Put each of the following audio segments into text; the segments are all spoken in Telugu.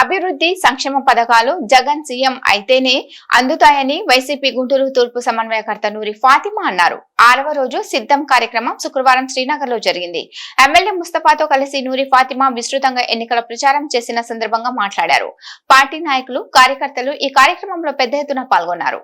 అభివృద్ధి సంక్షేమ పథకాలు జగన్ సీఎం అయితేనే అందుతాయని వైసీపీ గుంటూరు తూర్పు సమన్వయకర్త నూరి ఫాతిమా అన్నారు. ఆరవ రోజు సిద్ధం కార్యక్రమం శుక్రవారం శ్రీనగర్లో జరిగింది. ఎమ్మెల్యే ముస్తఫాతో కలిసి నూరి ఫాతిమా విస్తృతంగా ఎన్నికల ప్రచారం చేసిన సందర్భంగా మాట్లాడారు. పార్టీ నాయకులు కార్యకర్తలు ఈ కార్యక్రమంలో పెద్ద ఎత్తున పాల్గొన్నారు.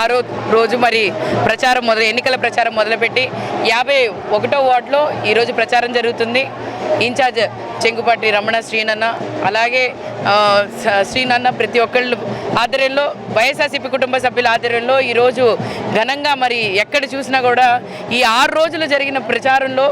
ఆరో రోజు మరి ప్రచారం మొదలు ఎన్నికల ప్రచారం మొదలుపెట్టి యాభై ఒకటో వార్డులో ఈరోజు ప్రచారం జరుగుతుంది. ఇన్ఛార్జ్ చెంగుపాటి రమణ శ్రీనన్న అలాగే శ్రీనన్న ప్రతి ఒక్కళ్ళు ఆధ్వర్యంలో వైఎస్ఆర్సీపీ కుటుంబ సభ్యుల ఆధ్వర్యంలో ఈరోజు ఘనంగా మరి ఎక్కడ చూసినా కూడా ఈ ఆరు రోజులు జరిగిన ప్రచారంలో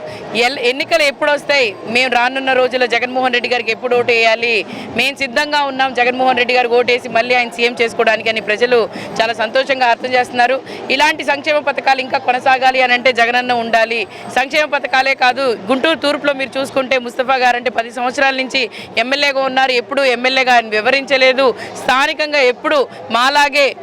ఎల్ ఎన్నికలు ఎప్పుడు వస్తాయి మేము రానున్న రోజుల్లో జగన్మోహన్ రెడ్డి గారికి ఎప్పుడు ఓటు వేయాలి? మేము సిద్ధంగా ఉన్నాం జగన్మోహన్ రెడ్డి గారికి ఓటేసి మళ్ళీ ఆయన సీఎం చేసుకోవడానికి అని ప్రజలు చాలా సంతోషంగా అర్థం చేస్తున్నారు. ఇలాంటి సంక్షేమ పథకాలు ఇంకా కొనసాగాలి అని అంటే జగనన్న ఉండాలి. సంక్షేమ పథకాలే కాదు గుంటూరు తూర్పులో మీరు చూసుకుంటే ముస్తఫా గారంటే పది సంవత్సరాల నుంచి ఎమ్మెల్యేగా ఉన్నారు. ఎప్పుడు ఎమ్మెల్యేగా ఆయన వివరించలేదు. స్థానికంగా ఎప్పుడు మాలాగే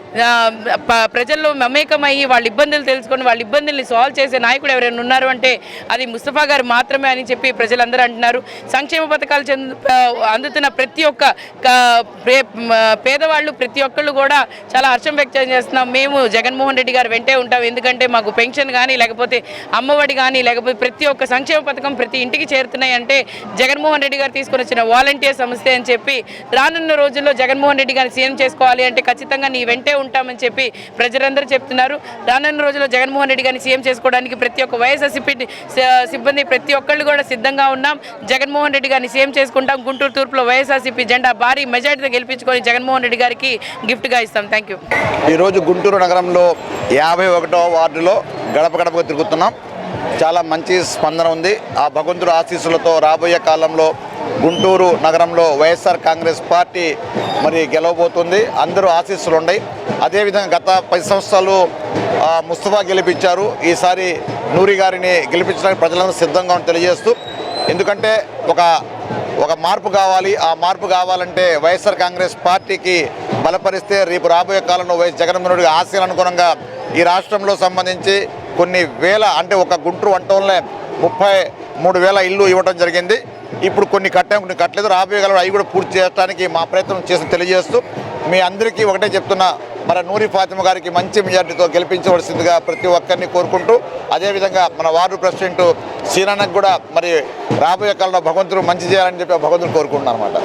ప్రజల్లో మమేకమయ్యి వాళ్ళ ఇబ్బందులు తెలుసుకొని వాళ్ళ ఇబ్బందుల్ని సాల్వ్ చేసే నాయకుడు ఎవరైనా ఉన్నారు అంటే అది ముస్తఫా గారు మాత్రమే అని చెప్పి ప్రజలందరూ అంటున్నారు. సంక్షేమ పథకాలు అందుతున్న ప్రతి ఒక్క పేదవాళ్ళు ప్రతి ఒక్కళ్ళు కూడా చాలా హర్షం వ్యక్తం చేస్తున్నాం. మేము జగన్మోహన్ రెడ్డి గారు వెంటే ఉంటాం. ఎందుకంటే మాకు పెన్షన్ కానీ లేకపోతే అమ్మఒడి కానీ లేకపోతే ప్రతి ఒక్క సంక్షేమ పథకం ప్రతి ఇంటికి చేరుతున్నాయి అంటే జగన్మోహన్ రెడ్డి గారు తీసుకొని వచ్చిన వాలంటీర్ సంస్థ అని చెప్పి రానున్న రోజుల్లో జగన్మోహన్ రెడ్డి గారిని సీఎం చేసుకోవాలి అంటే ఖచ్చితంగా నీ వెంటే ఉంటామని చెప్పి ప్రజలందరూ చెప్తున్నారు. రానున్న రోజుల్లో జగన్మోహన్ రెడ్డి గారిని సీఎం చేసుకోవడానికి ప్రతి ఒక్క వైఎస్ఆర్సీపీ సిబ్బంది ప్రతి ఒక్కళ్ళు కూడా సిద్ధంగా ఉన్నాం. జగన్మోహన్ రెడ్డి గారిని సీఎం చేసుకుంటాం. గుంటూరు తూర్పులో వైఎస్ఆర్సీపీ జెండా భారీ మెజార్టీతో గెలిపించుకొని జగన్మోహన్ రెడ్డి గారికి గిఫ్ట్గా ఇస్తాం. Thank you. ఈరోజు గుంటూరు నగరంలో యాభై ఒకటో వార్డులో గడప గడపగా తిరుగుతున్నాం. చాలా మంచి స్పందన ఉంది. ఆ భగవంతుడు ఆశీస్సులతో రాబోయే కాలంలో గుంటూరు నగరంలో వైఎస్ఆర్ కాంగ్రెస్ పార్టీ మరి గెలవబోతుంది. అందరూ ఆశీస్సులు ఉన్నాయి. అదేవిధంగా గత పది సంవత్సరాలు ముస్తఫా గెలిపించారు. ఈసారి నూరి గారిని గెలిపించడానికి ప్రజలందరూ సిద్ధంగా ఉందని తెలియజేస్తూ ఎందుకంటే ఒక ఒక మార్పు కావాలి. ఆ మార్పు కావాలంటే వైఎస్ఆర్ కాంగ్రెస్ పార్టీకి బలపరిస్తే రేపు రాబోయే కాలంలో వైఎస్ జగన్మోహన్ రెడ్డి ఆశయాల అనుగుణంగా ఈ రాష్ట్రంలో సంబంధించి కొన్ని వేల అంటే ఒక గుంటూరు వంటంలో ముప్పై మూడు వేల ఇల్లు ఇవ్వడం జరిగింది. ఇప్పుడు కొన్ని కట్టాం కొన్ని కట్టలేదు. రాబోయే కాలంలో అవి కూడా పూర్తి చేయడానికి మా ప్రయత్నం చేసి తెలియజేస్తూ మీ అందరికీ ఒకటే చెప్తున్నా మన నూరి ఫాతిమ గారికి మంచి మెజార్టీతో గెలిపించవలసిందిగా ప్రతి ఒక్కరిని కోరుకుంటూ అదేవిధంగా మన వార్డు ప్రెసిడెంట్ సీనానకు కూడా మరి రాబోయే కాలంలో భగవంతుడు మంచి చేయాలని చెప్పి భగవంతుడు కోరుకుంటున్నాను అనమాట